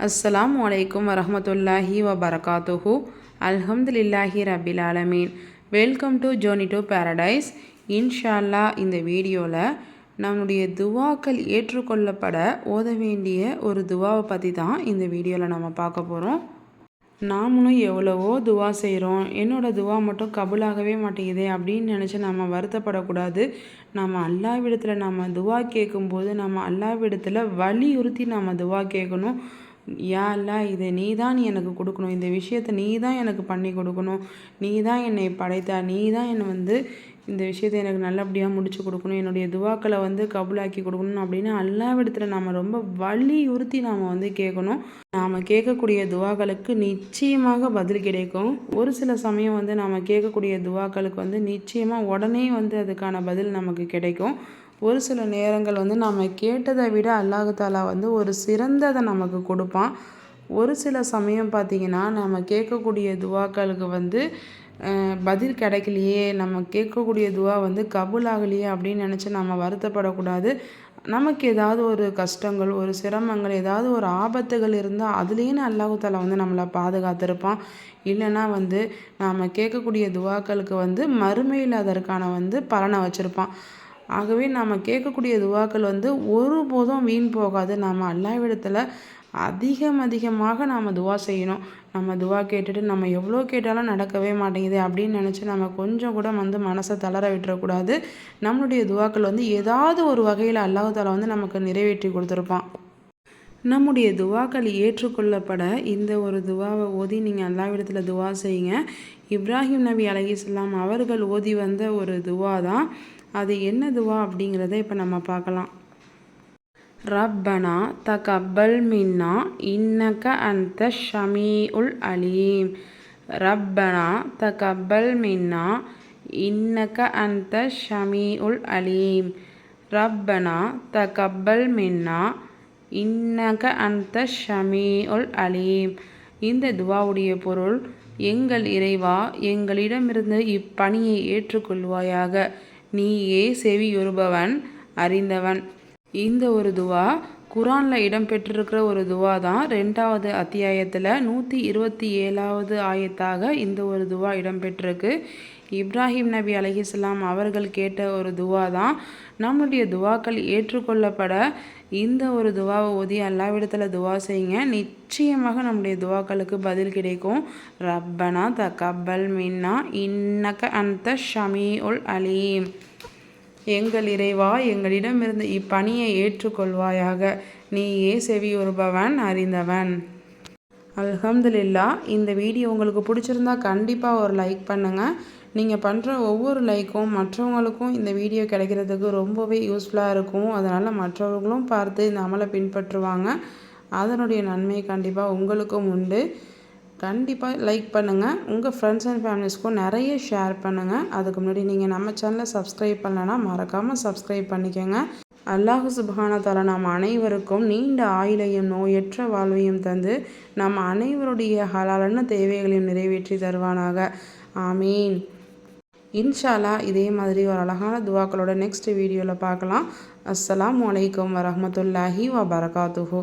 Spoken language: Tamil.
அஸ்ஸலாம் வலைக்கும் வரமத்துல்லாஹி வபரகாத்துஹு அல்ஹம்துலில்லாஹி ரபில் ஆலமீன் welcome to journey to paradise இன்ஷால்லா இந்த வீடியோவில் நம்முடைய துவாக்கள் ஏற்றுக்கொள்ளப்பட ஓத வேண்டிய ஒரு துவாவை பற்றி தான் இந்த வீடியோவில் நம்ம பார்க்க போகிறோம் நாமளும் எவ்வளவோ துவா செய்கிறோம் என்னோடய துவா மட்டும் கபுலாகவே மாட்டேங்குதே அப்படின்னு நினச்சி நம்ம வருத்தப்படக்கூடாது. நம்ம அல்லாவிடத்தில் நம்ம துவா கேட்கும்போது நம்ம அல்லாவிடத்தில் வலியுறுத்தி நம்ம துவா கேட்கணும். யா இல்லை இதை நீ தான் எனக்கு கொடுக்கணும். இந்த விஷயத்தை நீ தான் எனக்கு பண்ணி கொடுக்கணும். நீ தான் என்னை படைத்தா நீ தான் என்னை வந்து இந்த விஷயத்தை எனக்கு நல்லபடியாக முடிச்சு கொடுக்கணும். என்னுடைய துவாக்களை வந்து கபுலாக்கி கொடுக்கணும் அப்படின்னு அல்லாவிடத்தில் நாம் ரொம்ப வலியுறுத்தி நாம் வந்து கேட்கணும். நாம் கேட்கக்கூடிய துவாக்களுக்கு நிச்சயமாக பதில் கிடைக்கும். ஒரு சில சமயம் வந்து நாம் கேட்கக்கூடிய துவாக்களுக்கு வந்து நிச்சயமாக உடனே வந்து அதுக்கான பதில் நமக்கு கிடைக்கும். ஒரு சில நேரங்கள் வந்து நம்ம கேட்டதை விட அல்லாஹாலா வந்து ஒரு சிறந்ததை நமக்கு கொடுப்பான். ஒரு சில சமயம் பார்த்திங்கன்னா நம்ம கேட்கக்கூடிய துவாக்களுக்கு வந்து பதில் கிடைக்கலையே நம்ம கேட்கக்கூடிய துவா வந்து கபுல் ஆகலையே அப்படின்னு நினச்சி நம்ம வருத்தப்படக்கூடாது. நமக்கு ஏதாவது ஒரு கஷ்டங்கள் ஒரு சிரமங்கள் ஏதாவது ஒரு ஆபத்துகள் இருந்தால் அதுலேயும் அல்லாஹால வந்து நம்மளை பாதுகாத்திருப்பான். இல்லைன்னா வந்து நாம் கேட்கக்கூடிய துவாக்களுக்கு வந்து மறுமையில் அதற்கான வந்து பலனை வச்சுருப்பான். ஆகவே நாம் கேட்கக்கூடிய துவாக்கள் வந்து ஒருபோதும் வீண் போகாது. நாம் அல்லாவிடத்தில் அதிகம் அதிகமாக நாம் துவா செய்யணும். நம்ம துவா கேட்டுட்டு நம்ம எவ்வளோ கேட்டாலும் நடக்கவே மாட்டேங்குது அப்படின்னு நினச்சி நம்ம கொஞ்சம் கூட வந்து மனசை தளர விட்டுறக்கூடாது. நம்மளுடைய துவாக்கள் வந்து ஏதாவது ஒரு வகையில் அல்லாஹால வந்து நமக்கு நிறைவேற்றி கொடுத்துருப்பான். நம்முடைய துவாக்கள் ஏற்றுக்கொள்ளப்பட இந்த ஒரு துவாவை ஓதி நீங்கள் அல்லாவிடத்தில் துவா செய்யுங்க. இப்ராஹிம் நபி அலகிஸ்லாம் அவர்கள் ஓதி வந்த ஒரு துவா தான் அது என்னதுவா அப்படிங்கிறத இப்போ நம்ம பார்க்கலாம். ரப்பனா தகப்பல் மின்னா இன்னக்க அந்த ஷமீ உல் அலீம். ரப்பனா தகப்பல் மின்னா இன்னக்க அந்த ஷமீ உல் அலீம். ரப்பனா தகப்பல் மின்னா இன்னக அந்த ஷமீ உல் அலீம். இந்த துவாவுடைய பொருள் எங்கள் இறைவா எங்களிடமிருந்து இப்பணியை ஏற்றுக்கொள்வாயாக. நீயே செவியுறுபவன் அறிந்தவன். இந்த ஒரு துவா குரானில் இடம்பெற்றிருக்கிற ஒரு துவா தான் ரெண்டாவது அத்தியாயத்தில் நூற்றி இருபத்தி ஏழாவது ஆயத்தாக இந்த ஒரு துவா இடம்பெற்றிருக்கு. இப்ராஹிம் நபி அலஹிஸ்லாம் அவர்கள் கேட்ட ஒரு துவா தான் நம்முடைய துவாக்கள் ஏற்றுக்கொள்ளப்பட இந்த ஒரு துவாவை ஓதி எல்லாவிடத்தில் துவா செய்யுங்க. நிச்சயமாக நம்முடைய துவாக்களுக்கு பதில் கிடைக்கும். ரப்பனா த கப்பல் மின்னா இன்னக்க அந்த ஷமி உல் அலீம். எங்கள் இறைவா எங்களிடமிருந்து இப்பணியை ஏற்றுக்கொள்வாயாக. நீயே செவியுறுபவன் அறிந்தவன். அல்ஹம்துலில்லா இந்த வீடியோ உங்களுக்கு பிடிச்சிருந்தா கண்டிப்பாக ஒரு லைக் பண்ணுங்கள் நீங்கள் பண்ணுற ஒவ்வொரு லைக்கும் மற்றவங்களுக்கும் இந்த வீடியோ கிடைக்கிறதுக்கு ரொம்பவே யூஸ்ஃபுல்லாக இருக்கும். அதனால் மற்றவர்களும் பார்த்து இந்த அமலை பின்பற்றுவாங்க. அதனுடைய நன்மை கண்டிப்பாக உங்களுக்கும் உண்டு. கண்டிப்பாக லைக் பண்ணுங்கள் உங்கள் ஃப்ரெண்ட்ஸ் அண்ட் ஃபேமிலிஸ்க்கும் நிறைய ஷேர் பண்ணுங்கள் அதுக்கு முன்னாடி நீங்கள் நம்ம சேனலை சப்ஸ்கிரைப் பண்ணலன்னா மறக்காமல் சப்ஸ்கிரைப் பண்ணிக்கோங்க. அல்லாஹு சுபானதால நாம் அனைவருக்கும் நீண்ட ஆயுளையும் நோயற்ற வாழ்வையும் தந்து நம் அனைவருடைய ஹலாலான தேவைகளையும் நிறைவேற்றி தருவானாக. ஆமீன். இன்ஷாலா இதே மாதிரி ஒரு அழகான துவாக்களோட நெக்ஸ்ட் வீடியோவில் பார்க்கலாம். அஸ்லாம் வலைக்கம் வரமத்துல்லாஹி வபரகாத்துஹூ.